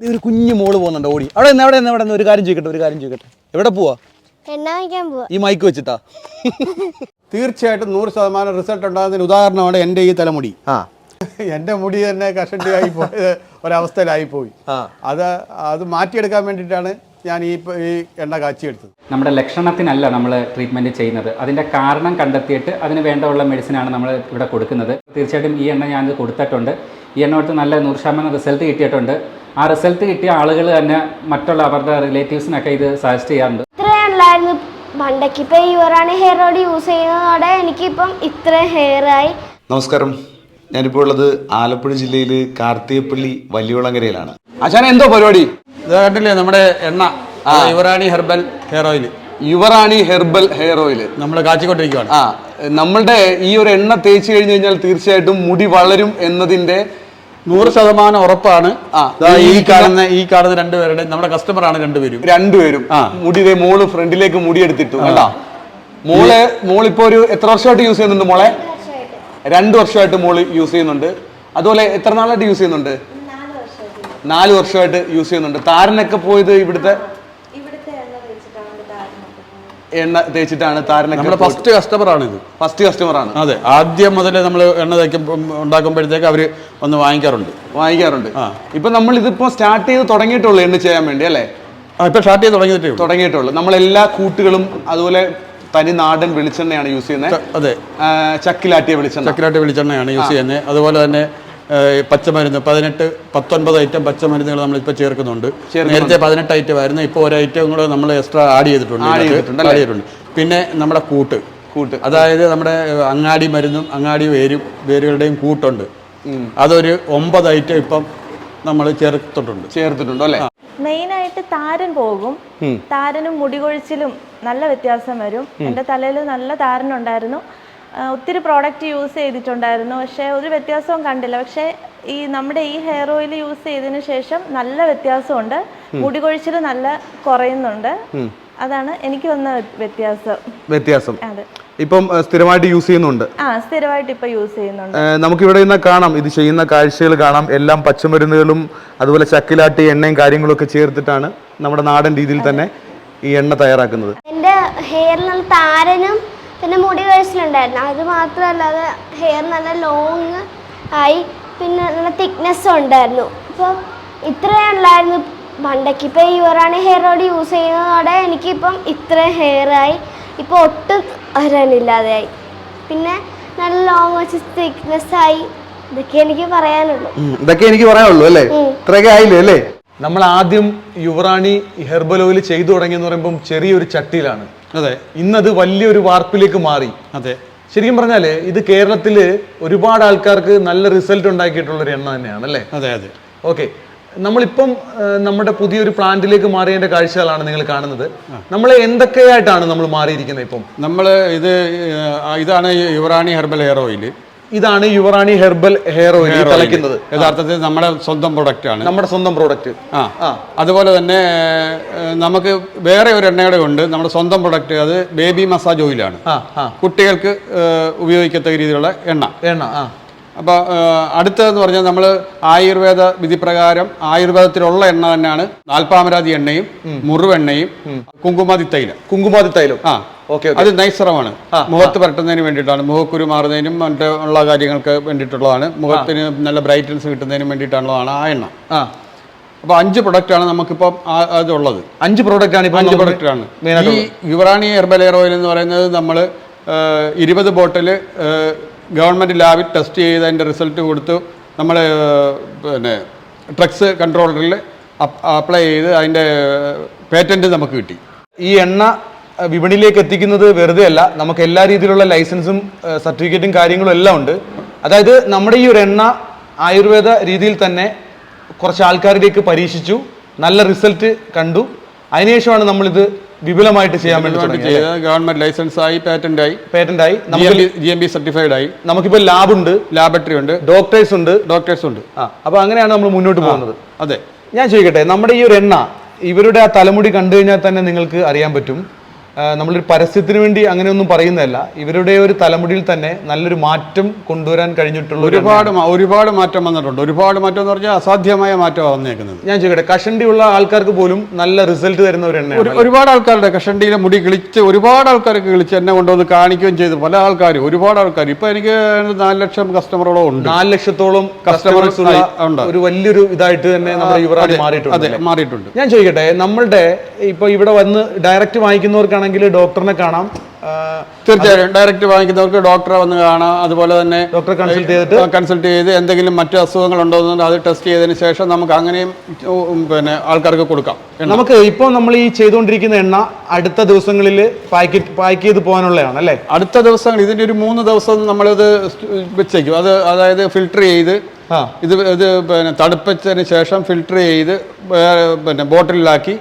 ഒരു കുഞ്ഞു മോൾ പോകുന്നുണ്ട് ഓടി. അവിടെ നിന്ന് അവിടെ നിന്ന് അവിടെ നിന്ന്. ഒരു കാര്യം ചോദിക്കട്ടെ ഒരു കാര്യം ചോദിക്കട്ടെ. എവിടെ പോവാ? എണ്ണ വാങ്ങിക്കാൻ പോവാ? ഈ മൈക്ക് വെച്ചിട്ടാ. തീർച്ചയായിട്ടും നൂറ് ശതമാനം റിസൾട്ട് ഉണ്ടാകുന്നതിന് ഉദാഹരണമാണ് എന്റെ ഈ തലമുടി. ആ. എന്റെ മുടി തന്നെ കഷണ്ടി കഷണ്ടിയായി പോയത് ഒരവസ്ഥയിലായി പോയി ആ. അത് അത് മാറ്റിയെടുക്കാൻ വേണ്ടിയിട്ടാണ് ഞാൻ ഈ ഈ എണ്ണ കാച്ചിയെടുത്തത് നമ്മുടെ ലക്ഷണത്തിനല്ല നമ്മൾ ട്രീറ്റ്മെന്റ് ചെയ്യുന്നത്. അതിന്റെ കാരണം കണ്ടെത്തിയിട്ട് അതിന് വേണ്ടമുള്ള മെഡിസിനാണ് നമ്മൾ ഇവിടെ കൊടുക്കുന്നത്. തീർച്ചയായിട്ടും ഈ എണ്ണ ഞാനിത് കൊടുത്തിട്ടുണ്ട്. ഈ എണ്ണ കൊടുത്ത് നല്ല നൂറ് ശതമാനം റിസൾട്ട് കിട്ടിയിട്ടുണ്ട്. ആ റിസൾട്ട് കിട്ടിയ ആളുകൾ തന്നെ മറ്റുള്ള അവരുടെ റിലേറ്റീവ്സിനൊക്കെ ഇത് സജസ്റ്റ് ചെയ്യാറുണ്ട്. പണ്ടൊക്കെ യുവറാണ് ഹെയർ ഓയിൽ യൂസ് ചെയ്യുന്നതോടെ എനിക്കിപ്പം ഇത്ര ഹെയർ ആയി. നമസ്കാരം. ഞാനിപ്പോൾ ഉള്ളത് ആലപ്പുഴ ജില്ലയിൽ കാർത്തികപ്പള്ളി വലിയുളങ്ങരയിലാണ് ആശാന എന്തോ പരിപാടി? ഇത് കണ്ടില്ലേ നമ്മുടെ എണ്ണ? Yuvarani herbal hair oil Yuvarani herbal hair oil നമ്മൾ കാച്ചിക്കൊണ്ടിരിക്കുകയാണ് ആ നമ്മളുടെ ഈ ഒരു എണ്ണ തേച്ച് കഴിഞ്ഞു കഴിഞ്ഞാൽ തീർച്ചയായിട്ടും മുടി വളരും എന്നതിന്റെ നൂറ് ശതമാനം ഉറപ്പാണ്. ഈ കാണുന്ന ഈ കാണുന്ന രണ്ടുപേരുടെ നമ്മുടെ കസ്റ്റമർ ആണ് രണ്ടുപേരും. രണ്ടുപേരും. മുടിയുടെ മോൾ ഫ്രണ്ടിലേക്ക് മുടി എടുത്തിട്ടു കണ്ടാ? മോൾ മോളിപ്പോ ഒരു എത്ര വർഷമായിട്ട് യൂസ് ചെയ്യുന്നുണ്ട് മോളെ? രണ്ട് വർഷമായിട്ട് മോൾ യൂസ് ചെയ്യുന്നുണ്ട്. അതുപോലെ എത്ര നാളായിട്ട് യൂസ് ചെയ്യുന്നുണ്ട്? നാല് വർഷമായിട്ട്. യൂസ് ചെയ്യുന്നുണ്ട്. താരനൊക്കെ പോയത് ഇവിടുത്തെ എണ്ണ തേച്ചിട്ടാണ് താരനൊക്കെ നമ്മുടെ ഫസ്റ്റ് കസ്റ്റമറാണ് ഇത്. ഫസ്റ്റ് കസ്റ്റമർ ആണ്. അതെ ആദ്യം മുതൽ നമ്മൾ എണ്ണ തയ്ക്കും ഉണ്ടാക്കുമ്പോഴത്തേക്ക് അവർ വന്ന് വാങ്ങിക്കാറുണ്ട്. വാങ്ങിക്കാറുണ്ട്. ഇപ്പൊ നമ്മൾ ഇതിപ്പോ സ്റ്റാർട്ട് ചെയ്ത് തുടങ്ങിയിട്ടുള്ളൂ എണ്ണ ചെയ്യാൻ വേണ്ടി അല്ലേ? ഇപ്പൊ സ്റ്റാർട്ട് ചെയ്ത് തുടങ്ങിയിട്ടേ തുടങ്ങിയിട്ടുള്ളൂ. നമ്മൾ എല്ലാ കൂട്ടുകളും അതുപോലെ തനി നാടൻ വെളിച്ചെണ്ണയാണ് യൂസ് ചെയ്യുന്നത്. അതെ. ചക്കിലാട്ടിയ വെളിച്ചെണ്ണ. ചക്കിലാട്ടിയ വെളിച്ചെണ്ണയാണ് യൂസ് ചെയ്യുന്നത്. അതുപോലെ തന്നെ പച്ചമരുന്ന്. പതിനെട്ട് പത്തൊൻപത് ഐറ്റം പച്ചമരുന്നുകൾ നമ്മളിപ്പോൾ ചേർക്കുന്നുണ്ട്. നേരത്തെ പതിനെട്ട് ഐറ്റം ആയിരുന്നു. ഇപ്പോൾ ഒരു ഐറ്റം കൂടെ നമ്മൾ എക്സ്ട്രാ ആഡ് ചെയ്തിട്ടുണ്ട് ആഡ് ചെയ്തിട്ടുണ്ട് പിന്നെ നമ്മുടെ കൂട്ട്. കൂട്ട്. അതായത് നമ്മുടെ അങ്ങാടി മരുന്നും അങ്ങാടി വേരും വേരുകളുടെയും കൂട്ടുണ്ട്. അതൊരു ഒമ്പത് ഐറ്റം ഇപ്പം നമ്മൾ ചേർത്തിട്ടുണ്ട്. ചേർത്തിട്ടുണ്ട് അല്ലേ? മെയിൻ ആയിട്ട് താരൻ പോകും. താരനും മുടികൊഴിച്ചിലും നല്ല വ്യത്യാസം വരും. എന്റെ തലയിൽ നല്ല താരനുണ്ടായിരുന്നു. ഒത്തിരി പ്രോഡക്റ്റ് യൂസ് ചെയ്തിട്ടുണ്ടായിരുന്നു. പക്ഷേ ഒരു വ്യത്യാസവും കണ്ടില്ല. പക്ഷേ ഈ നമ്മുടെ ഈ ഹെയർ ഓയിൽ യൂസ് ചെയ്തതിന് ശേഷം നല്ല വ്യത്യാസമുണ്ട്. മുടി കൊഴിച്ചിൽ നല്ല കുറയുന്നുണ്ട്. അതാണ് എനിക്ക് വന്ന വ്യത്യാസം. വ്യത്യാസം. അതെ. ഇപ്പം സ്ഥിരമായിട്ട് യൂസ് ചെയ്യുന്നുണ്ട്. ആ സ്ഥിരമായിട്ട് ഇപ്പൊ യൂസ് ചെയ്യുന്നുണ്ട്. നമുക്ക് നമുക്കിവിടെ നിന്ന് കാണാം. ഇത് ചെയ്യുന്ന കാഴ്ചകൾ കാണാം. എല്ലാം പച്ചമരുന്നുകളും അതുപോലെ ചക്കിലാട്ടി എണ്ണയും കാര്യങ്ങളും ഒക്കെ ചേർത്തിട്ടാണ് നമ്മുടെ നാടൻ രീതിയിൽ തന്നെ ഈ എണ്ണ തയ്യാറാക്കുന്നത്. എന്റെ ഹെയറിനുള്ള നല്ല താരനും പിന്നെ മുടി കഴിച്ചിലുണ്ടായിരുന്നു. അത് മാത്രമല്ലാതെ ഹെയർ നല്ല ലോങ് ആയി പിന്നെ നല്ല തിക്നെസ്സും ഉണ്ടായിരുന്നു. അപ്പോൾ ഇത്രയേ ഉണ്ടായിരുന്നു പണ്ടൊക്കെ. ഇപ്പോൾ യുവറാണ് ഹെയർ ഓയിൽ യൂസ് ചെയ്യുന്നതോടെ എനിക്കിപ്പം ഇത്രയും ഹെയർ ആയി. ഇപ്പോൾ ഒട്ടും വരാനില്ലാതെയായി പിന്നെ നല്ല ലോങ് വെച്ച് തിക്നെസ് ആയി. ഇതൊക്കെ എനിക്ക് പറയാനുള്ളൂ. ഇതൊക്കെ എനിക്ക് പറയാനുള്ളൂ അല്ലേ? ഇത്രയൊക്കെ ആയില്ലേ അല്ലേ? നമ്മൾ ആദ്യം യുവറാണി ഹെർബൽ ഓയിൽ ചെയ്തു തുടങ്ങിയെന്ന് പറയുമ്പോൾ ചെറിയൊരു ചട്ടിയിലാണ്. അതെ. ഇന്നത് വലിയൊരു വാർപ്പിലേക്ക് മാറി. അതെ. ശരിക്കും പറഞ്ഞാൽ ഇത് കേരളത്തിൽ ഒരുപാട് ആൾക്കാർക്ക് നല്ല റിസൾട്ട് ഉണ്ടാക്കിയിട്ടുള്ള ഒരു എണ്ണ തന്നെയാണ് അല്ലേ അതെ അതെ. ഓക്കെ. നമ്മളിപ്പം നമ്മുടെ പുതിയൊരു പ്ലാന്റിലേക്ക് മാറിയതിന്റെ കാഴ്ചകളാണ് നിങ്ങൾ കാണുന്നത്. നമ്മൾ എന്തൊക്കെയായിട്ടാണ് നമ്മൾ മാറിയിരിക്കുന്നത് ഇപ്പം? നമ്മൾ ഇത് ഇതാണ് യുവറാണി ഹെർബൽ ഹെയർ ഓയിൽ ഇതാണ് യുവറാണി ഹെർബൽ ഹെയർ ഓയിൽ തിളയ്ക്കുന്നത്. യഥാർത്ഥത്തിൽ നമ്മുടെ സ്വന്തം പ്രൊഡക്റ്റ് ആണ്. നമ്മുടെ സ്വന്തം പ്രൊഡക്റ്റ് ആ. അതുപോലെ തന്നെ നമുക്ക് വേറെ ഒരു എണ്ണയുടെ ഉണ്ട്. നമ്മുടെ സ്വന്തം പ്രൊഡക്റ്റ് അത് ബേബി മസാജ് ഓയിലാണ് കുട്ടികൾക്ക് ഉപയോഗിക്കത്തക്ക രീതിയിലുള്ള എണ്ണ. എണ്ണ ആ. അപ്പോൾ അടുത്തതെന്ന് പറഞ്ഞാൽ നമ്മൾ ആയുർവേദ വിധിപ്രകാരം ആയുർവേദത്തിലുള്ള എണ്ണ തന്നെയാണ് നാൽപ്പാമരാതി എണ്ണയും മുറിവെണ്ണയും കുങ്കുമാതി തൈലം കുങ്കുമാതി തൈലം ആ. ഓക്കെ അത് നൈസറമാണ്. മുഖത്ത് പരട്ടുന്നതിന് വേണ്ടിയിട്ടാണ്. മുഖക്കുരു മാറുന്നതിനും മറ്റേ ഉള്ള കാര്യങ്ങൾക്ക് വേണ്ടിയിട്ടുള്ളതാണ്. മുഖത്തിന് നല്ല ബ്രൈറ്റ്നസ് കിട്ടുന്നതിനും വേണ്ടിയിട്ടുള്ളതാണ് ആ എണ്ണ. ആ. അപ്പോൾ അഞ്ച് പ്രൊഡക്റ്റാണ് നമുക്കിപ്പം ആ- അതുള്ളത്. അഞ്ച് പ്രോഡക്റ്റ് ആണ് അഞ്ച് പ്രൊഡക്റ്റ് പ്രൊഡക്റ്റാണ്. ഈ യുവറാണി ഹെർബൽ ഹെയർ ഓയിൽ എന്ന് പറയുന്നത് നമ്മൾ ഇരുപത് ബോട്ടിൽ ഗവൺമെന്റ് ലാബിൽ ടെസ്റ്റ് ചെയ്ത് അതിന്റെ റിസൾട്ട് കൊടുത്തു. നമ്മൾ പിന്നെ ഡ്രഗ്സ് കൺട്രോളറിൽ അപ്ലൈ ചെയ്ത് അതിന്റെ പേറ്റന്റ് നമുക്ക് കിട്ടി. ഈ എണ്ണ വിപണിയിലേക്ക് എത്തിക്കുന്നത് വെറുതെ അല്ല. നമുക്ക് എല്ലാ രീതിയിലുള്ള ലൈസൻസും സർട്ടിഫിക്കറ്റും കാര്യങ്ങളും എല്ലാം ഉണ്ട്. അതായത് നമ്മുടെ ഈ ഒരു എണ്ണ ആയുർവേദ രീതിയിൽ തന്നെ കുറച്ച് ആൾക്കാരിലേക്ക് പരീക്ഷിച്ചു. നല്ല റിസൾട്ട് കണ്ടു. അതിനുശേഷമാണ് നമ്മളിത് വിപുലമായിട്ട് ചെയ്യാൻ വേണ്ടി ഗവൺമെന്റ് ലൈസൻസ് ആയി പേറ്റന്റ് ആയി. പേറ്റന്റ് ആയി. ജി എം ബി സർട്ടിഫൈഡ് ആയി. നമുക്കിപ്പോൾ ലാബ് ഉണ്ട്. ലാബറട്ടറി ഉണ്ട്. ഡോക്ടേഴ്സ് ഉണ്ട്. ഡോക്ടേഴ്സ് ഉണ്ട്. ആ അപ്പൊ അങ്ങനെയാണ് നമ്മൾ മുന്നോട്ട് പോകുന്നത്. അതെ. ഞാൻ ചോദിക്കട്ടെ നമ്മുടെ ഈ ഒരു എണ്ണ ഇവരുടെ ആ തലമുടി കണ്ടു കഴിഞ്ഞാൽ തന്നെ നിങ്ങൾക്ക് അറിയാൻ പറ്റും. നമ്മളൊരു പരസ്യത്തിന് വേണ്ടി അങ്ങനെയൊന്നും പറയുന്നതല്ല. ഇവരുടെ ഒരു തലമുടിയിൽ തന്നെ നല്ലൊരു മാറ്റം കൊണ്ടുവരാൻ കഴിഞ്ഞിട്ടുള്ള ഒരുപാട് ഒരുപാട് മാറ്റം വന്നിട്ടുണ്ട്. ഒരുപാട് മാറ്റം എന്ന് പറഞ്ഞാൽ അസാധ്യമായ മാറ്റമാണ് വന്നേക്കുന്നത്. ഞാൻ ചോദിക്കട്ടെ കഷണ്ടിയുള്ള ആൾക്കാർക്ക് പോലും നല്ല റിസൾട്ട് തരുന്ന ഒരു ഒരുപാട് ആൾക്കാരുടെ കഷണ്ടിയിലെ മുടി കിളിച്ച് ഒരുപാട് ആൾക്കാർക്ക് കിളിച്ച് എന്നെ കൊണ്ടുവന്ന് കാണിക്കുകയും ചെയ്തു. പല ആൾക്കാരും ഒരുപാട് ആൾക്കാർ ഇപ്പൊ എനിക്ക് നാല് ലക്ഷം കസ്റ്റമറുകളോ ഉണ്ട്. നാല് ലക്ഷത്തോളം കസ്റ്റമേഴ്സ് ഉള്ള ഉണ്ട്. ഒരു വലിയൊരു ഇതായിട്ട് തന്നെ നമ്മുടെ യുവറാജ് അതെ, മാറിയിട്ടുണ്ട് മാറിയിട്ടുണ്ട്. ഞാൻ ചോദിക്കട്ടെ നമ്മളുടെ ഇപ്പൊ ഇവിടെ വന്ന് ഡയറക്റ്റ് വാങ്ങിക്കുന്നവർക്കാണെങ്കിൽ ഡോക്ടറിനെ കാണാം. തീർച്ചയായും. ഡയറക്റ്റ് വാങ്ങിക്കുന്നവർക്ക് ഡോക്ടറെ വന്ന് കാണാം. അതുപോലെ തന്നെ ഡോക്ടറെ കൺസൾട്ട് ചെയ്തിട്ട് കൺസൾട്ട് ചെയ്ത് എന്തെങ്കിലും മറ്റു അസുഖങ്ങൾ ഉണ്ടോ എന്ന് അത് ടെസ്റ്റ് ചെയ്തതിന് ശേഷം നമുക്ക് അങ്ങനെയും പിന്നെ ആൾക്കാർക്ക് കൊടുക്കാം നമുക്ക് ഇപ്പോൾ നമ്മൾ ഈ ചെയ്തുകൊണ്ടിരിക്കുന്ന എണ്ണ അടുത്ത ദിവസങ്ങളിൽ പാക്കറ്റ് പാക്ക് ചെയ്ത് പോകാനുള്ളതാണ് അല്ലേ? അടുത്ത ദിവസങ്ങൾ ഇതിന്റെ ഒരു മൂന്ന് ദിവസം നമ്മളിത് വെച്ചേക്കും. അത് അതായത് ഫിൽട്ടർ ചെയ്ത് ഇത് ഇത് പിന്നെ തണുപ്പിച്ചതിന് ശേഷം ഫിൽട്ടർ ചെയ്ത് പിന്നെ ബോട്ടിലാക്കി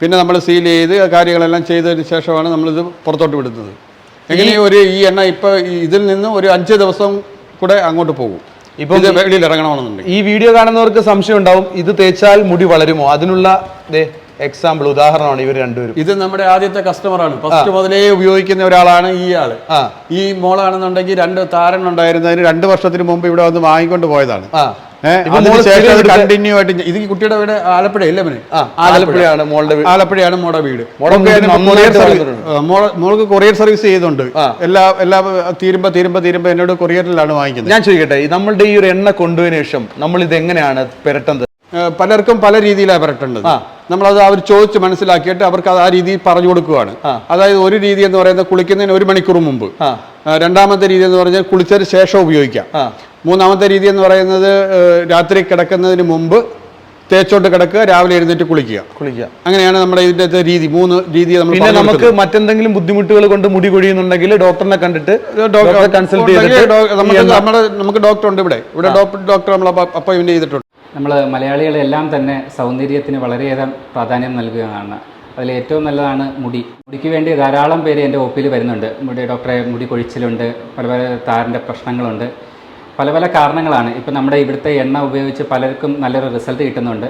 പിന്നെ നമ്മൾ സീൽ ചെയ്ത് കാര്യങ്ങളെല്ലാം ചെയ്തതിന് ശേഷമാണ് നമ്മളിത് പുറത്തോട്ട് വിടുന്നത്. എങ്ങനെ ഒരു ഈ എണ്ണ ഇപ്പോൾ ഇതിൽ നിന്ന് ഒരു അഞ്ച് ദിവസം കൂടെ അങ്ങോട്ട് പോകും. ഇപ്പം വെളിയിൽ ഇറങ്ങണമെന്നുണ്ടെങ്കിൽ. ഈ വീഡിയോ കാണുന്നവർക്ക് സംശയം ഉണ്ടാവും ഇത് തേച്ചാൽ മുടി വളരുമോ? അതിനുള്ള എക്സാമ്പിൾ ഉദാഹരണമാണ് ഇവർ രണ്ടുപേരും. ഇത് നമ്മുടെ ആദ്യത്തെ കസ്റ്റമറാണ് ഫസ്റ്റ് മുതലേ ഉപയോഗിക്കുന്ന ഒരാളാണ് ഈ ആൾ. ഈ മോളാണെന്നുണ്ടെങ്കിൽ രണ്ട് താരൻ ഉണ്ടായിരുന്നതിന് രണ്ട് വർഷത്തിന് മുമ്പ് ഇവിടെ വന്ന് വാങ്ങിക്കൊണ്ട് പോയതാണ്. കണ്ടിന്യൂ ആയിട്ട് ഇത് കുട്ടിയുടെ വീട് ആലപ്പുഴ പിന്നെ ആലപ്പുഴയാണ് മോളുടെ വീട്. ആലപ്പുഴയാണ് മോളുടെ വീട്. മോൾക്ക് കൊറിയർ സർവീസ്- ആ. എല്ലാ എല്ലാ തീരുമ്പോ തീരുമ്പോ തീരുമ്പോ എന്നോട് കൊറിയറിലാണ് വാങ്ങിക്കുന്നത്. ഞാൻ ചോദിക്കട്ടെ നമ്മളുടെ ഈ ഒരു എണ്ണ കൊണ്ടുപോയതിനു ശേഷം നമ്മൾ ഇത് എങ്ങനെയാണ് പെരട്ടുന്നത് പലർക്കും പല രീതിയിലാണ് പുരട്ടേണ്ടത്. നമ്മളത് അവർ ചോദിച്ച് മനസ്സിലാക്കിയിട്ട് അവർക്ക് അത് ആ രീതിയിൽ പറഞ്ഞു കൊടുക്കുകയാണ് അതായത് ഒരു രീതി എന്ന് പറയുന്നത് കുളിക്കുന്നതിന് ഒരു മണിക്കൂർ മുമ്പ്. രണ്ടാമത്തെ രീതി എന്ന് പറഞ്ഞാൽ കുളിച്ചതിന് ശേഷം ഉപയോഗിക്കാം. മൂന്നാമത്തെ രീതി എന്ന് പറയുന്നത് രാത്രി കിടക്കുന്നതിന് മുമ്പ് തേച്ചോട്ട് കിടക്കുക രാവിലെ എഴുന്നേറ്റ് കുളിക്കുക. കുളിക്കുക. അങ്ങനെയാണ് നമ്മുടെ ഇതിന്റെ രീതി. മൂന്ന് രീതി നമ്മൾ പിന്നെ നമുക്ക്. മറ്റെന്തെങ്കിലും ബുദ്ധിമുട്ടുകൾ കൊണ്ട് മുടി കൊഴിയുന്നുണ്ടെങ്കിൽ ഡോക്ടറിനെ കണ്ടിട്ട് ഡോക്ടറെ കൺസൾട്ട് ചെയ്ത് ചെയ്തിട്ട് നമ്മുടെ നമുക്ക് ഡോക്ടർ ഉണ്ട് ഇവിടെ ഇവിടെ ഡോക്ടർ ഡോക്ടർ നമ്മൾ അപ്പോയിന്റ് ചെയ്തിട്ടുണ്ട്. നമ്മൾ മലയാളികളെല്ലാം തന്നെ സൗന്ദര്യത്തിന് വളരെയേറെ പ്രാധാന്യം നൽകുകയാണ്. അതിൽ ഏറ്റവും നല്ലതാണ് മുടി. മുടിക്ക് വേണ്ടി ധാരാളം പേര് എന്റെ ഒ പിയിൽ വരുന്നുണ്ട്. മുടി ഡോക്ടറെ മുടി കൊഴിച്ചിലുണ്ട് പല പല താരന്റെ പ്രശ്നങ്ങളുണ്ട്. പല പല കാരണങ്ങളാണ്. ഇപ്പം നമ്മുടെ ഇവിടുത്തെ എണ്ണ ഉപയോഗിച്ച് പലർക്കും നല്ലൊരു റിസൾട്ട് കിട്ടുന്നുണ്ട്.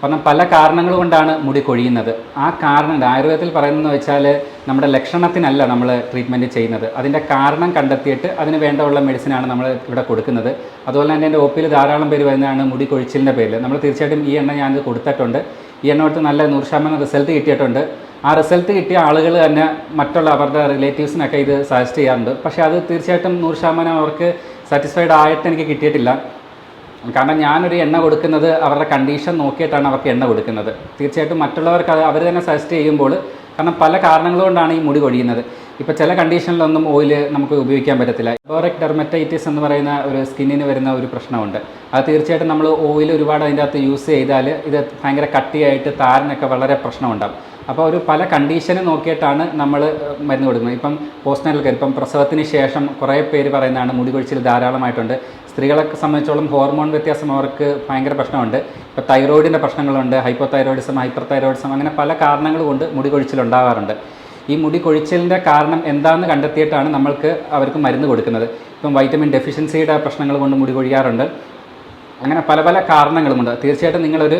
കാരണം പല കാരണങ്ങൾ കൊണ്ടാണ് മുടി കൊഴിയുന്നത്. ആ കാരണം ആയുർവേദത്തിൽ പറയുന്നതെന്ന് വെച്ചാൽ നമ്മുടെ ലക്ഷണത്തിനല്ല നമ്മൾ ട്രീറ്റ്മെന്റ് ചെയ്യുന്നത്. അതിന്റെ കാരണം കണ്ടെത്തിയിട്ട് അതിന് വേണ്ടമുള്ള മെഡിസിനാണ് നമ്മൾ ഇവിടെ കൊടുക്കുന്നത്. അതുപോലെ തന്നെ എന്റെ ഒ പിയിൽ ധാരാളം പേര് വരുന്നതാണ് മുടി കൊഴിച്ചിലിന്റെ പേരിൽ. നമ്മൾ തീർച്ചയായിട്ടും ഈ എണ്ണ ഞാൻ കൊടുത്തിട്ടുണ്ട്. ഈ എണ്ണ കൊടുത്ത് നല്ല നൂറ് ശതമാനം റിസൾട്ട് കിട്ടിയിട്ടുണ്ട്. ആ റിസൾട്ട് കിട്ടിയ ആളുകൾ തന്നെ മറ്റുള്ള അവരുടെ റിലേറ്റീവ്സിനൊക്കെ ഇത് സജസ്റ്റ് ചെയ്യാറുണ്ട്. പക്ഷേ അത് തീർച്ചയായിട്ടും നൂറ് ശതമാനം അവർക്ക് സാറ്റിസ്ഫൈഡ് ആയിട്ട് എനിക്ക് കിട്ടിയിട്ടില്ല. കാരണം ഞാനൊരു എണ്ണ കൊടുക്കുന്നത് അവരുടെ കണ്ടീഷൻ നോക്കിയിട്ടാണ് അവർക്ക് എണ്ണ കൊടുക്കുന്നത്. തീർച്ചയായിട്ടും മറ്റുള്ളവർക്ക് അവർ തന്നെ സജസ്റ്റ് ചെയ്യുമ്പോൾ കാരണം പല കാരണങ്ങൾ കൊണ്ടാണ് ഈ മുടി കൊഴിയുന്നത്. ഇപ്പോൾ ചില കണ്ടീഷനിലൊന്നും ഓയിൽ നമുക്ക് ഉപയോഗിക്കാൻ പറ്റത്തില്ല. ബോറക് ഡെർമറ്റൈറ്റിസ് എന്ന് പറയുന്ന ഒരു സ്കിന്നിന് വരുന്ന ഒരു പ്രശ്നമുണ്ട്. അത് തീർച്ചയായിട്ടും നമ്മൾ ഓയിൽ ഒരുപാട് അതിന്റെ അകത്ത് യൂസ് ചെയ്താൽ ഇത് ഭയങ്കര കട്ടിയായിട്ട് താരനൊക്കെ വളരെ പ്രശ്നമുണ്ടാകും അപ്പോൾ ഒരു പല കണ്ടീഷന് നോക്കിയിട്ടാണ് നമ്മൾ മരുന്ന് കൊടുക്കുന്നത്. ഇപ്പം പോസ്റ്റ്നൽ കെയർ ഇപ്പം പ്രസവത്തിന് ശേഷം കുറേ പേര് പറയുന്നതാണ് മുടി കൊഴിച്ചിൽ ധാരാളമായിട്ടുണ്ട്. സ്ത്രീകളെ സംബന്ധിച്ചോളം ഹോർമോൺ വ്യത്യാസം അവർക്ക് ഭയങ്കര പ്രശ്നമുണ്ട്. ഇപ്പോൾ തൈറോയിഡിന്റെ പ്രശ്നങ്ങളുണ്ട് ഹൈപ്പോ തൈറോയിഡിസം ഹൈപ്പർ തൈറോയിഡിസം അങ്ങനെ പല കാരണങ്ങൾ കൊണ്ട് മുടി കൊഴിച്ചിൽ ഉണ്ടാവാറുണ്ട്. ഈ മുടി കൊഴിച്ചിലിന്റെ കാരണം എന്താണെന്ന് കണ്ടെത്തിയിട്ടാണ് നമ്മൾക്ക് അവർക്ക് മരുന്ന് കൊടുക്കുന്നത്. ഇപ്പം വൈറ്റമിൻ ഡെഫിഷ്യൻസിയുടെ പ്രശ്നങ്ങൾ കൊണ്ട് മുടി കൊഴിയാറുണ്ട്. അങ്ങനെ പല പല കാരണങ്ങളുമുണ്ട്. തീർച്ചയായിട്ടും നിങ്ങളൊരു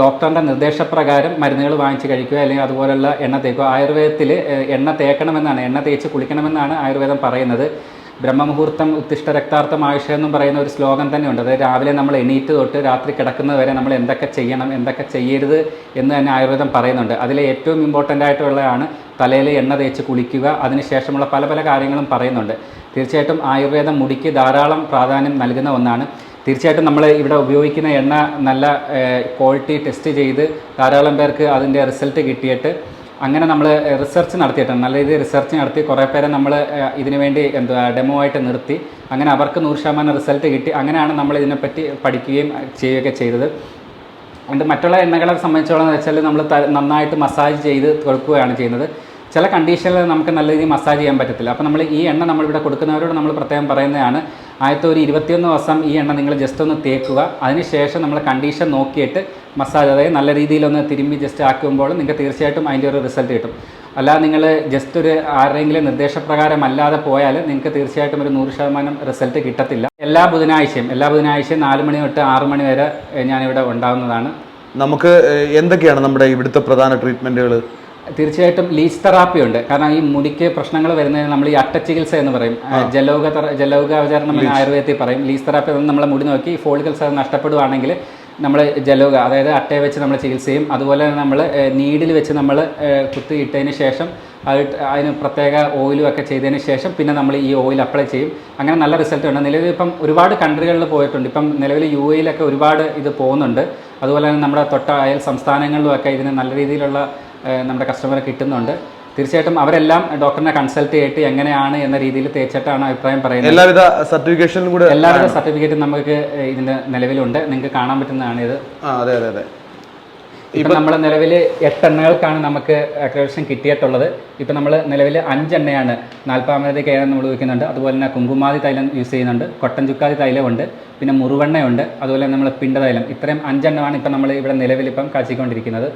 ഡോക്ടറിന്റെ നിർദ്ദേശപ്രകാരം മരുന്നുകൾ വാങ്ങിച്ച് കഴിക്കുക അല്ലെങ്കിൽ അതുപോലുള്ള എണ്ണ തേക്കുക. ആയുർവേദത്തിൽ എണ്ണ തേക്കണമെന്നാണ് എണ്ണ തേച്ച് കുളിക്കണമെന്നാണ് ആയുർവേദം പറയുന്നത്. ബ്രഹ്മമുഹൂർത്തം ഉത്തിഷ്ട രക്താർത്ഥം ആയുഷ എന്നും പറയുന്ന ഒരു ശ്ലോകം തന്നെയുണ്ട്. അതായത് രാവിലെ നമ്മൾ എണീറ്റ് തൊട്ട് രാത്രി കിടക്കുന്നത് വരെ നമ്മൾ എന്തൊക്കെ ചെയ്യണം എന്തൊക്കെ ചെയ്യരുത് എന്ന് തന്നെ ആയുർവേദം പറയുന്നുണ്ട്. അതിലെ ഏറ്റവും ഇമ്പോർട്ടന്റ് ആയിട്ടുള്ളതാണ് തലയിൽ എണ്ണ തേച്ച് കുളിക്കുക. അതിനുശേഷമുള്ള പല പല കാര്യങ്ങളും പറയുന്നുണ്ട്. തീർച്ചയായിട്ടും ആയുർവേദം മുടിക്ക് ധാരാളം പ്രാധാന്യം നൽകുന്ന ഒന്നാണ്. തീർച്ചയായിട്ടും നമ്മൾ ഇവിടെ ഉപയോഗിക്കുന്ന എണ്ണ നല്ല ക്വാളിറ്റി ടെസ്റ്റ് ചെയ്ത് ധാരാളം പേർക്ക് അതിന്റെ റിസൾട്ട് കിട്ടിയിട്ട് അങ്ങനെ നമ്മൾ റിസർച്ച് നടത്തിയിട്ടുണ്ട്. നല്ല രീതിയിൽ റിസർച്ച് നടത്തി കുറേ പേരെ നമ്മൾ ഇതിനു വേണ്ടി ഡെമോ ആയിട്ട് നിർത്തി. അങ്ങനെ അവർക്ക് നൂറ് ശതമാനം റിസൾട്ട് കിട്ടി. അങ്ങനെയാണ് നമ്മൾ ഇതിനെപ്പറ്റി പഠിക്കുകയും ചെയ്യുകയൊക്കെ ചെയ്തത്. അത് മറ്റുള്ള എണ്ണകളെ സംബന്ധിച്ചോളം വെച്ചാൽ നമ്മൾ നന്നായിട്ട് മസാജ് ചെയ്ത് കൊടുക്കുകയാണ് ചെയ്യുന്നത്. ചില കണ്ടീഷനിൽ നമുക്ക് നല്ല രീതിയിൽ മസാജ് ചെയ്യാൻ പറ്റത്തില്ല. അപ്പോൾ നമ്മൾ ഈ എണ്ണ നമ്മളിവിടെ കൊടുക്കുന്നവരോട് നമ്മൾ പ്രത്യേകം പറയുന്നതാണ് ആദ്യത്തെ ഒരു ഇരുപത്തിയൊന്ന് ദിവസം ഈ എണ്ണ നിങ്ങൾ ജസ്റ്റ് ഒന്ന് തേക്കുക. അതിനുശേഷം നമ്മൾ കണ്ടീഷൻ നോക്കിയിട്ട് മസാജ് അതായത് നല്ല രീതിയിലൊന്ന് തിരുമ്പി ജസ്റ്റ് ആക്കുമ്പോൾ നിങ്ങൾക്ക് തീർച്ചയായിട്ടും അതിന്റെ ഒരു റിസൾട്ട് കിട്ടും. അല്ലാതെ നിങ്ങൾ ജസ്റ്റ് ഒരു ആരുടെയെങ്കിലും നിർദ്ദേശപ്രകാരം അല്ലാതെ പോയാൽ നിങ്ങൾക്ക് തീർച്ചയായിട്ടും ഒരു നൂറ് ശതമാനം റിസൾട്ട് കിട്ടത്തില്ല. എല്ലാ ബുധനാഴ്ചയും എല്ലാ ബുധനാഴ്ചയും നാല് മണി തൊട്ട് ആറ് മണി വരെ ഞാനിവിടെ ഉണ്ടാകുന്നതാണ്. നമുക്ക് എന്തൊക്കെയാണ് നമ്മുടെ ഇവിടുത്തെ പ്രധാന ട്രീറ്റ്മെന്റുകൾ തീർച്ചയായിട്ടും ലീച്ച് തെറാപ്പി ഉണ്ട്. കാരണം ഈ മുടിക്ക് പ്രശ്നങ്ങൾ വരുന്നതിന് നമ്മൾ ഈ അട്ട ചികിത്സ എന്ന് പറയും. ജലോഗ ജലോഗ ജലൗക അവചരണം എന്ന് ആയുർവേദത്തിൽ പറയും. ലീച്ച് തെറാപ്പി എന്ന് നമ്മളെ മുടി നോക്കി ഫോളിക്കൽസ് അത് നഷ്ടപ്പെടുവാണെങ്കിൽ നമ്മൾ ജലോഗ അതായത് അട്ടയെ വെച്ച് നമ്മൾ ചികിത്സ ചെയ്യും. അതുപോലെ തന്നെ നമ്മൾ നീഡിൽ വെച്ച് നമ്മൾ കുത്തിയിട്ടതിന് ശേഷം അത് അതിന് പ്രത്യേക ഓയിലും ഒക്കെ ചെയ്തതിന് ശേഷം പിന്നെ നമ്മൾ ഈ ഓയിൽ അപ്ലൈ ചെയ്യും. അങ്ങനെ നല്ല റിസൾട്ട് ഉണ്ട്. നിലവിൽ ഇപ്പം ഒരുപാട് കൺട്രികളിൽ പോയിട്ടുണ്ട്. ഇപ്പം നിലവിൽ യു എയിലൊക്കെ ഒരുപാട് ഇത് പോകുന്നുണ്ട്. അതുപോലെ തന്നെ നമ്മുടെ തൊട്ട അയൽ സംസ്ഥാനങ്ങളിലുമൊക്കെ ഇതിന് നല്ല രീതിയിലുള്ള നമ്മുടെ കസ്റ്റമർ കിട്ടുന്നുണ്ട്. തീർച്ചയായിട്ടും അവരെല്ലാം ഡോക്ടറിനെ കൺസൾട്ട് ചെയ്തിട്ട് എങ്ങനെയാണ് എന്ന രീതിയിൽ തേച്ചിട്ടാണ് അഭിപ്രായം പറയുന്നത്. എല്ലാവിധ സർട്ടിഫിക്കേഷനും കൂടെ എല്ലാവിധ സർട്ടിഫിക്കറ്റും നമുക്ക് ഇതിന്റെ നിലവിലുണ്ട്. നിങ്ങൾക്ക് കാണാൻ പറ്റുന്നതാണ് ഇത്. അതെ അതെ അതെ. ഇപ്പം നമ്മൾ നിലവിൽ എട്ടെണ്ണകൾക്കാണ് നമുക്ക് അക്രഡിഷൻ കിട്ടിയിട്ടുള്ളത്. ഇപ്പം നമ്മൾ നിലവിൽ അഞ്ചെണ്ണയാണ്. നാൽപ്പാമരതി കേരളം നമ്മൾ ഉപയോഗിക്കുന്നുണ്ട് അതുപോലെ തന്നെ കുങ്കുമാതി തൈലം യൂസ് ചെയ്യുന്നുണ്ട്. കൊട്ടൻ ചുക്കാതി തൈലമുണ്ട്. പിന്നെ മുറുവെണ്ണയുണ്ട്. അതുപോലെ നമ്മൾ പിണ്ട തൈലം. ഇത്രയും അഞ്ചെണ്ണമാണ് ഇപ്പം നമ്മൾ ഇവിടെ നിലവിൽ ഇപ്പം കാച്ചിക്കൊണ്ടിരിക്കുന്നത്.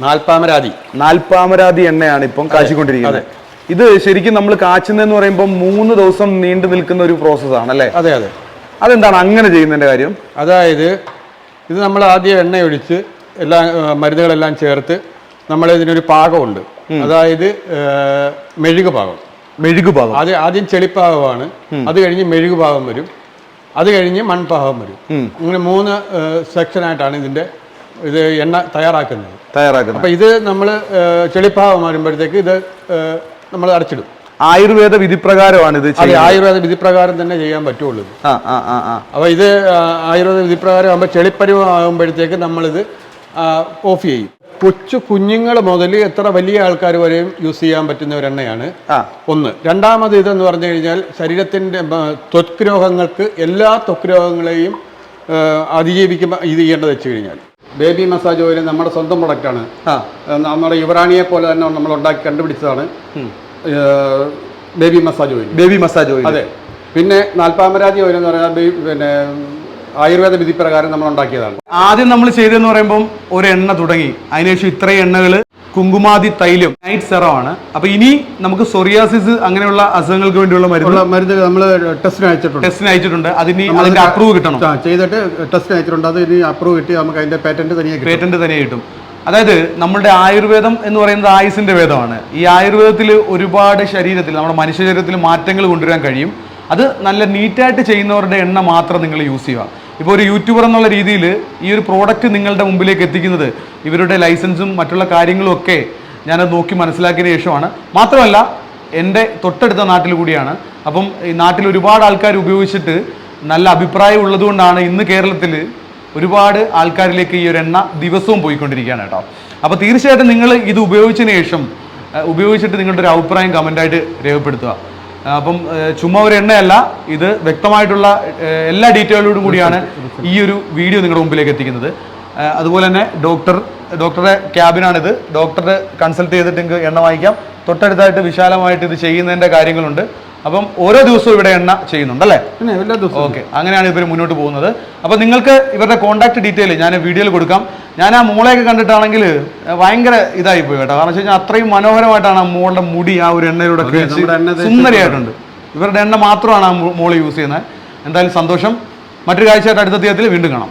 നാൽപ്പാമരാതി. നാൽപ്പാമരാതി എണ്ണയാണ് ഇപ്പം കാച്ചിക്കൊണ്ടിരിക്കുന്നത്. ഇത് ശരിക്കും നമ്മൾ കാച്ചുന്നതെന്ന് പറയുമ്പോൾ മൂന്ന് ദിവസം നീണ്ടു നിൽക്കുന്ന ഒരു പ്രോസസ് ആണ് അല്ലേ? അതെ അതെ. അതെന്താണ് അങ്ങനെ ചെയ്യുന്നതിന്റെ കാര്യം? അതായത് ഇത് നമ്മൾ ആദ്യം എണ്ണ ഒഴിച്ച് എല്ലാ മരുന്നുകളെല്ലാം ചേർത്ത് നമ്മൾ ഇതിനൊരു പാകമുണ്ട്. അതായത് മെഴുകു പാകം. മെഴുകു പാകം. അത് ആദ്യം ചെളിപ്പാകമാണ്. അത് കഴിഞ്ഞ് മെഴുകു പാകം വരും. അത് കഴിഞ്ഞ് മൺപാകം വരും. അങ്ങനെ മൂന്ന് സെക്ഷനായിട്ടാണ് ഇതിന്റെ ഇത് എണ്ണ തയ്യാറാക്കുന്നത്. തയ്യാറാക്കുന്നത്. അപ്പോൾ ഇത് നമ്മൾ ചെളിപ്പാവം വരുമ്പോഴത്തേക്ക് ഇത് നമ്മൾ അടച്ചിടും. ആയുർവേദ വിധിപ്രകാരമാണ് ഇത് അതെ ആയുർവേദ വിധിപ്രകാരം തന്നെ ചെയ്യാൻ പറ്റുള്ളൂ. ഇത്. ആ ആ ആ ആ. അപ്പൊ ഇത് ആയുർവേദ വിധിപ്രകാരം ആകുമ്പോൾ ചെളിപ്പരുവാകുമ്പോഴത്തേക്ക് നമ്മളിത് ഓഫ് ചെയ്യും. കൊച്ചു കുഞ്ഞുങ്ങൾ മുതൽ എത്ര വലിയ ആൾക്കാർ വരെയും യൂസ് ചെയ്യാൻ പറ്റുന്ന ഒരു എണ്ണയാണ് ഒന്ന്. രണ്ടാമത് ഇതെന്ന് പറഞ്ഞു കഴിഞ്ഞാൽ ശരീരത്തിന്റെ ത്വക് രോഗങ്ങൾക്ക് എല്ലാ ത്വക് രോഗങ്ങളെയും അതിജീവിക്കുമ്പോൾ ഇത് ചെയ്യേണ്ടത് വെച്ച് കഴിഞ്ഞാൽ. ബേബി മസാജ് ഓയിൽ നമ്മുടെ സ്വന്തം പ്രൊഡക്റ്റാണ് നമ്മുടെ യുവറാണിയെ പോലെ തന്നെ നമ്മൾ ഉണ്ടാക്കി കണ്ടുപിടിച്ചതാണ്. Baby massage oil. Baby massage oil. അതെ. പിന്നെ നാൽപ്പാമരാതി ഓയിൽ എന്ന് പറയുന്നത് പിന്നെ ആയുർവേദ വിധി പ്രകാരം നമ്മൾ ഉണ്ടാക്കിയതാണ്. ആദ്യം നമ്മൾ ചെയ്തതെന്ന് പറയുമ്പോൾ ഒരു എണ്ണ തുടങ്ങി അതിനുശേഷം ഇത്രയും എണ്ണകൾ കുങ്കുമാതി തൈലം നൈറ്റ് സെറം ആണ്. അപ്പൊ ഇനി നമുക്ക് സൊറിയാസിസ് അങ്ങനെയുള്ള അസുഖങ്ങൾക്ക് വേണ്ടിയുള്ള മരുന്ന് മരുന്ന് നമ്മൾ ടെസ്റ്റിന് അയച്ചിട്ടുണ്ട്. ടെസ്റ്റിന് അയച്ചിട്ടുണ്ട്. അതിന് അതിന്റെ അപ്രൂവ് കിട്ടണം. ചെയ്തിട്ട് ടെസ്റ്റിന് അയച്ചിട്ടുണ്ട്. അത് ഇനി അപ്രൂവ് കിട്ടി നമുക്ക് അതിന്റെ പേറ്റന്റ് തനിയെ പേറ്റന്റ് തന്നെ കിട്ടും. അതായത് നമ്മുടെ ആയുർവേദം എന്ന് പറയുന്നത് ആയുസിന്റെ വേദമാണ്. ഈ ആയുർവേദത്തിൽ ഒരുപാട് ശരീരത്തിൽ നമ്മുടെ മനുഷ്യ ശരീരത്തിൽ മാറ്റങ്ങൾ കൊണ്ടുവരാൻ കഴിയും. അത് നല്ല നീറ്റായിട്ട് ചെയ്യുന്നവരുടെ എണ്ണ മാത്രം നിങ്ങൾ യൂസ് ചെയ്യുക. ഇപ്പോൾ ഒരു യൂട്യൂബർ എന്നുള്ള രീതിയിൽ ഈ ഒരു പ്രോഡക്റ്റ് നിങ്ങളുടെ മുമ്പിലേക്ക് എത്തിക്കുന്നത് ഇവരുടെ ലൈസൻസും മറ്റുള്ള കാര്യങ്ങളും ഒക്കെ ഞാനത് നോക്കി മനസ്സിലാക്കിയ ശേഷമാണ്. മാത്രമല്ല എന്റെ തൊട്ടടുത്ത നാട്ടിൽ കൂടിയാണ്. അപ്പം ഈ നാട്ടിൽ ഒരുപാട് ആൾക്കാർ ഉപയോഗിച്ചിട്ട് നല്ല അഭിപ്രായം ഉള്ളതുകൊണ്ടാണ് ഇന്ന് കേരളത്തിൽ ഒരുപാട് ആൾക്കാരിലേക്ക് ഈ ഒരു എണ്ണ ദിവസവും പോയിക്കൊണ്ടിരിക്കുകയാണ് കേട്ടോ. അപ്പോൾ തീർച്ചയായിട്ടും നിങ്ങൾ ഇത് ഉപയോഗിച്ചതിന് ശേഷം ഉപയോഗിച്ചിട്ട് നിങ്ങളുടെ ഒരു അഭിപ്രായം കമന്റായിട്ട് രേഖപ്പെടുത്തുക. അപ്പം ചുമ്മാ ഒരു എണ്ണയല്ല ഇത് വ്യക്തമായിട്ടുള്ള എല്ലാ ഡീറ്റെയിലോടും കൂടിയാണ് ഈ ഒരു വീഡിയോ നിങ്ങളുടെ മുമ്പിലേക്ക് എത്തിക്കുന്നത്. അതുപോലെ തന്നെ ഡോക്ടർ ഡോക്ടറുടെ ക്യാബിനാണിത്. ഡോക്ടറെ കൺസൾട്ട് ചെയ്തിട്ട് നിങ്ങൾക്ക് എണ്ണ വാങ്ങിക്കാം തൊട്ടടുത്തായിട്ട് വിശാലമായിട്ട് ഇത് ചെയ്യുന്നതിന്റെ കാര്യങ്ങളുണ്ട്. അപ്പം ഓരോ ദിവസവും ഇവിടെ എണ്ണ ചെയ്യുന്നുണ്ട് അല്ലേ? പിന്നെ എല്ലാ ദിവസവും. ഓക്കെ അങ്ങനെയാണ് ഇവർ മുന്നോട്ട് പോകുന്നത്. അപ്പോൾ നിങ്ങൾക്ക് ഇവരുടെ കോൺടാക്ട് ഡീറ്റെയിൽ ഞാൻ വീഡിയോയിൽ കൊടുക്കാം. ഞാൻ ആ മോളെയൊക്കെ കണ്ടിട്ടാണെങ്കിൽ ഭയങ്കര ഇതായി പോയി കേട്ടോ. കാരണം വെച്ച് കഴിഞ്ഞാൽ അത്രയും മനോഹരമായിട്ടാണ് ആ മോളുടെ മുടി ആ ഒരു എണ്ണയിലൂടെ കിഴിച്ച് സുന്ദരിയായിട്ടുണ്ട്. ഇവരുടെ എണ്ണ മാത്രമാണ് ആ മോൾ യൂസ് ചെയ്യുന്നത്. എന്തായാലും സന്തോഷം. മറ്റൊരു കാഴ്ചയായിട്ട് അടുത്ത തീയത്തിൽ വീണ്ടും കാണാം.